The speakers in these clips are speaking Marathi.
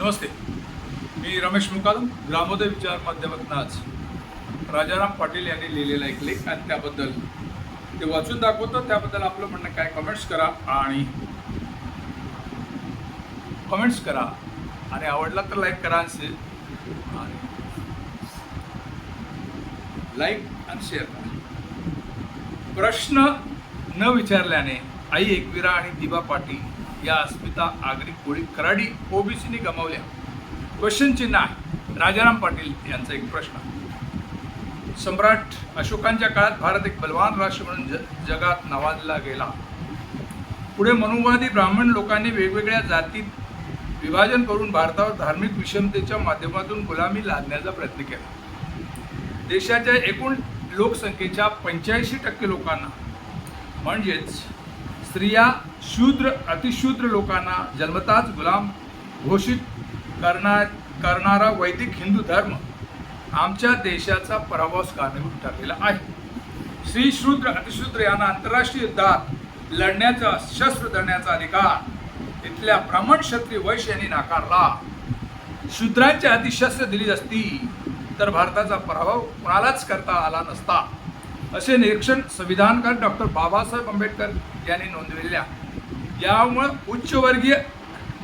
नमस्ते. मी रमेश मुकादम ग्रामोदय विचार माध्यमातून आज राजाराम पाटील यांनी लिहिलेला एक लेख आणि त्याबद्दल ते वाचून दाखवतो. त्याबद्दल आपलं म्हणणं काय कमेंट्स करा आणि कमेंट्स करा. आणि आवडला तर लाईक करा आणि आणि लाईक आणि शेअर करा. प्रश्न न विचारल्याने आई एकविरा आणि दिबा पाटील या अस्मिता आगरी कोळी कराडी ओबीसीने गमावल्या. क्वेश्चन चिन्ह आहे राजाराम पाटील यांचा एक प्रश्न. सम्राट अशोकांच्या काळात भारत एक बलवान राष्ट्र म्हणून ज जगात नावाजला गेला. पुढे मनुवादी ब्राह्मण लोकांनी वेगवेगळ्या जातीत विभाजन करून भारतावर धार्मिक विषमतेच्या माध्यमातून गुलामी लादण्याचा प्रयत्न केला. देशाच्या एकूण लोकसंख्येच्या पंच्याऐंशी टक्के लोकांना म्हणजेच स्त्रिया शूद्र अतिशूद्र लोकांना जन्मताच गुलाम घोषित करणार करणारा वैदिक हिंदू धर्म आमच्या देशाचा पराभवास कारणीभूत ठरलेला आहे. श्री शूद्र अतिशूद्र यांना आंतरराष्ट्रीय युद्धात लढण्याचा शस्त्र धरण्याचा अधिकार इथल्या ब्राह्मण क्षत्रिय वैश्य यांनी नाकारला. शूद्रांच्या हाती शस्त्र दिली असती तर भारताचा पराभव कुणालाच करता आला नसता. असे निरीक्षण संविधानकार डॉक्टर बाबासाहेब आंबेडकर यांनी नोंदविल्या यामुळं उच्चवर्गीय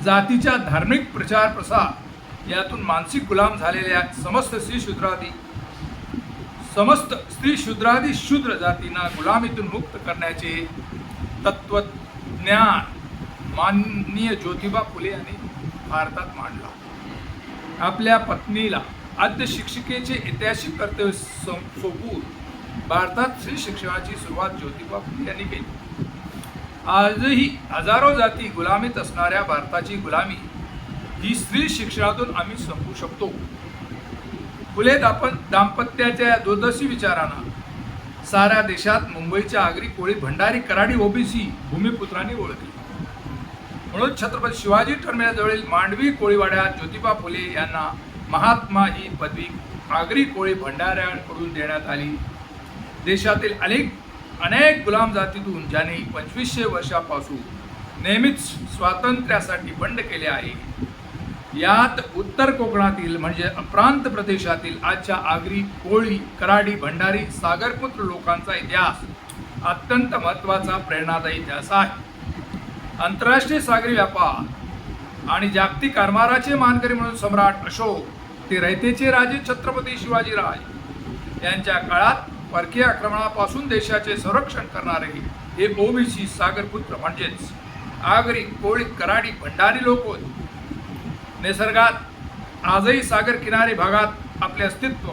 जातीच्या धार्मिक प्रचार प्रसार यातून मानसिक गुलाम झालेल्या समस्त स्त्री शूद्रादी समस्त स्त्री शूद्रादी शूद्र जातींना गुलामीतून मुक्त करण्याचे तत्वज्ञान माननीय ज्योतिबा फुले यांनी भारतात मांडला. आपल्या पत्नीला आद्य शिक्षिकेचे ऐतिहासिक कर्तव्य सं- सोपवून भारतात स्त्री शिक्षणाची सुरुवात ज्योतिबा फुले यांनी केली. आजही हजारो जाती गुलामीत असणाऱ्या भारताची गुलामी ही स्त्री शिक्षणातून आम्ही संपू शकतो. फुले दापन दाम्पत्याच्या या दुर्दशी विचारांना साऱ्या देशात मुंबईच्या आगरी कोळी भंडारी कराडी ओबीसी भूमिपुत्रांनी ओळखली. म्हणून छत्रपती शिवाजी टर्मिनसजवळील मांडवी कोळीवाड्यात ज्योतिबा फुले यांना महात्मा ही पदवी आगरी कोळी भंडाऱ्यांकडून देण्यात आली. देशातील अनेक अनेक गुलाम जातीतून ज्यांनी पंचवीसशे वर्षापासून नेहमीच स्वातंत्र्यासाठी बंड केले आहे यात उत्तर कोकणातील म्हणजे अप्रांत प्रदेशातील आजच्या आगरी कोळी कराडी भंडारी सागरपुत्र लोकांचा इतिहास अत्यंत महत्त्वाचा प्रेरणादायी इतिहास आहे. आंतरराष्ट्रीय सागरी व्यापार आणि जागतिक कारभाराचे मानकरी म्हणून सम्राट अशोक ते रयतेचे राजे छत्रपती शिवाजीराज यांच्या काळात परकीय आक्रमणापासून देशाचे संरक्षण करणारे हे ओबीसी सागरपुत्र म्हणजेच आगरी कोळी कराडी भंडारी लोक होते. निसर्गात आजही सागर किनारी भागात आपले अस्तित्व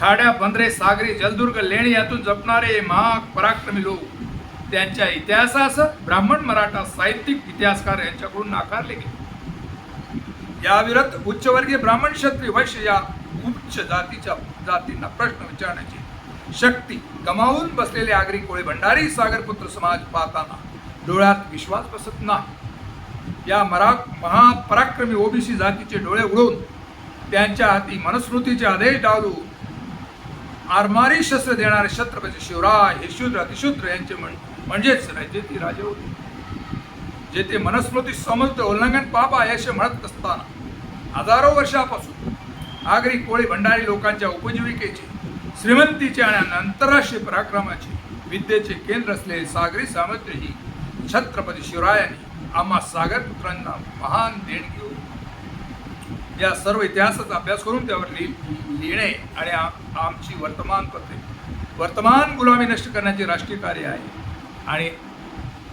खाड्या बंदरे सागरी जलदुर्ग लेणी यातून जपणारे महाग पराक्रमी लोक. त्यांच्या इतिहासास ब्राह्मण मराठा साहित्यिक इतिहासकार यांच्याकडून नाकारले गेले. याविरुद्ध उच्चवर्गीय ब्राह्मण क्षत्रिय वैश्य या उच्च जातीच्या जातींना प्रश्न विचारण्याची शक्ती. गमावून बसलेले आगरी कोळी भंडारी सागरपुत्र समाज पाहताना डोळ्यात विश्वास बसत नाही. या मरा महापराक्रमी ओबीसी जातीचे डोळे उडून त्यांच्या हाती मनस्मृतीचे आदेश डावलून आरमारी शस्त्र देणारे छत्रपती शिवराय हे शूद्र अतिशूद्र यांचे म्हण म्हणजेच राज्यातील राजे होते. जेथे मनस्मृती समजतं उल्लंघन पापा आहे असे म्हणत असताना हजारो वर्षापासून आगरी कोळी भंडारी लोकांच्या उपजीविकेचे श्रीमंतीचे आणि आंतरराष्ट्रीय पराक्रमाचे विद्येचे केंद्र असलेले सागरी सामर्थ्य ही छत्रपती शिवरायांनी आम्हा सागरपुत्रांना महान देणगी घेऊन या सर्व इतिहासाचा अभ्यास करून त्यावर लिहि लिहिणे आणि आमची वर्तमानपत्रे वर्तमान गुलामी नष्ट करण्याचे राष्ट्रीय कार्य आहे. आणि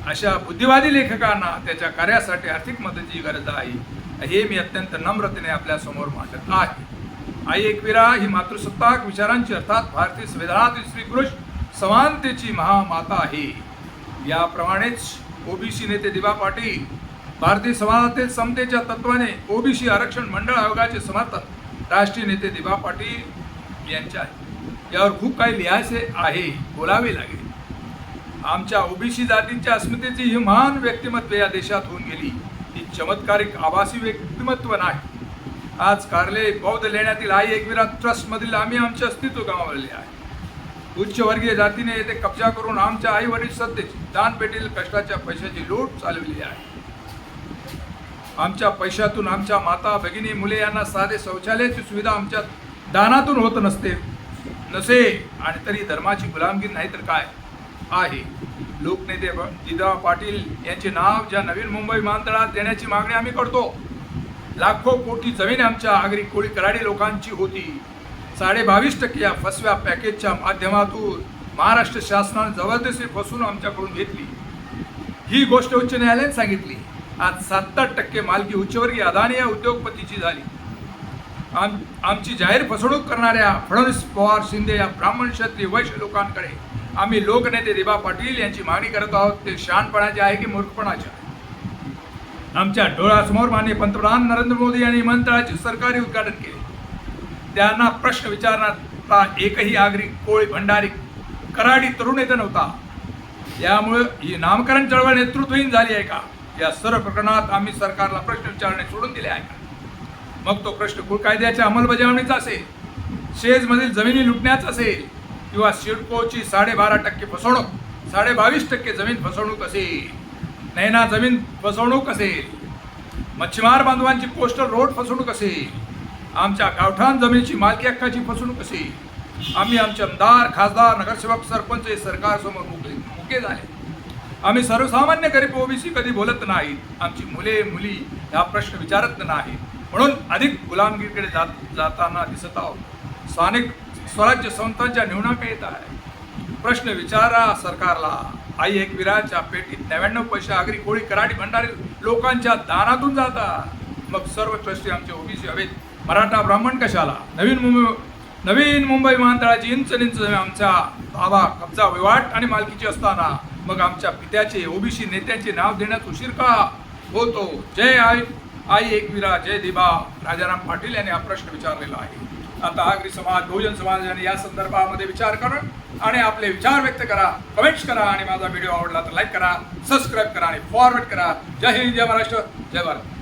अशा बुद्धिवादी लेखकांना त्याच्या कार्यासाठी आर्थिक मदतीची गरज आहे. हे मी अत्यंत नम्रतेने आपल्यासमोर मांडत आहे. आई एकविरा ही मातृसत्ताक विचारांची अर्थात भारतीय संविधानातील स्त्री पुरुष समानतेची महामाता आहे. याप्रमाणेच ओबीसी नेते दिवा पाटील भारतीय समाजातील समतेच्या तत्वाने ओबीसी आरक्षण मंडळ आयोगाचे समर्थक राष्ट्रीय नेते दिवा पाटील यांच्या आहे यावर खूप काही लिहायचे आहे बोलावे लागेल. आमच्या ओबीसी जातींच्या अस्मितेची ही महान व्यक्तिमत्व या देशात होऊन गेली. ही चमत्कारिक आभासी व्यक्तिमत्व नाही. आज कार्ले बौद्ध लेण्यातील आई एकविरा ट्रस्ट मधील आम्ही आमचे अस्तित्व गमावलेले आहे. उच्चवर्गीय जातीने येथे कब्जा करून आमच्या आई वडील सत्तेची दानपेटील कष्टाच्या पैशाची लूट चालवली आहे. आमच्या पैशातून आमच्या माता भगिनी मुले यांना साधे शौचालयाची सुविधा आमच्या दानातून होत नसते नसे आणि तरी धर्माची गुलामगिरी नाही तर काय? आहे. लोकनेते जिदा पाटील यांचे नाव ज्या नवीन मुंबई विमानतळात देण्याची मागणी आम्ही करतो लाखो कोटी जमीन आमच्या आगरी कोळी कराडी लोकांची होती. साडे बावीस टक्के या फसव्या पॅकेजच्या माध्यमातून महाराष्ट्र शासनाने जबरदस्ती फसून आमच्याकडून घेतली. ही गोष्ट उच्च न्यायालयाने सांगितली. आज सत्तर टक्के मालकी उच्चवर्गीय अदानी या उद्योगपतीची झाली. आम आमची जाहीर फसवणूक करणाऱ्या फडणवीस पवार शिंदे या ब्राह्मण क्षत्रिय वैश्य लोकांकडे आम्ही लोकनेते दिबा पाटील यांची मागणी करत आहोत. ते शहाणपणाचे आहे की मूर्खपणाचे? आहे आमच्या डोळ्यासमोर माननीय पंतप्रधान नरेंद्र मोदी यांनी विमानतळाचे सरकारी उद्घाटन केले. त्यांना प्रश्न विचारण्याचा एकही आगरी कोळी भंडारी कराडी तरुण येत नव्हता. यामुळे ही नामकरण चळवळ नेतृत्वहीन झाली आहे का? या सर्व प्रकरणात आम्ही सरकारला प्रश्न विचारणे सोडून दिले आहे का? मग तो प्रश्न कुळ कायद्याच्या अंमलबजावणीचा असेल शेजमधील जमिनी लुटण्याचा असेल किंवा सिडकोची साडेबारा टक्के फसवणूक साडे बावीस टक्के जमीन फसवणूक असेल. नैना जमीन फसवणूक असेल. मच्छीमार बांधवांची कोस्टल रोड फसवणूक असेल. आमच्या गावठाण जमिनीची मालकी हक्काची फसवणूक असेल. आम्ही आमचे आमदार खासदार नगरसेवक सरपंच हे सरकारसमोर मुके मुके झाले. आम्ही सर्वसामान्य गरीब ओबीसी कधी बोलत नाहीत. आमची मुले मुली हा प्रश्न विचारत नाहीत. म्हणून अधिक गुलामगिरीकडे जात जाताना दिसत आहोत. स्थानिक स्वराज्य संस्थांच्या निवडणुका येत आहे प्रश्न विचारा सरकारला. आई एक विराच्या पेटीत नव्याण्णव पैसे आगरी कोळी कराडी भंडारी लोकांच्या दानातून जातात. मग सर्व ट्रस्टी आमचे ओबीसी हवेत. मराठा ब्राह्मण कशाला? नवीन मुंबई नवीन मुंबई विमानतळाची इंच इंच आमचा भावा कब्जा विवाट आणि मालकीची असताना. मग आमच्या पित्याचे ओबीसी नेत्यांचे नाव देण्यात उशीर का? होतो. जय आई आई एकविरा जय दिबा. राजाराम पाटील यांनी हा प्रश्न विचारलेला आहे. आता आगरी समाज बहुजन समाज यांनी या संदर्भामध्ये विचार करा आणि आपले विचार व्यक्त करा कमेंट्स करा आणि माझा व्हिडिओ आवडला तर लाईक करा सबस्क्राईब करा आणि फॉरवर्ड करा. जय हिंद जय महाराष्ट्र जय भारत.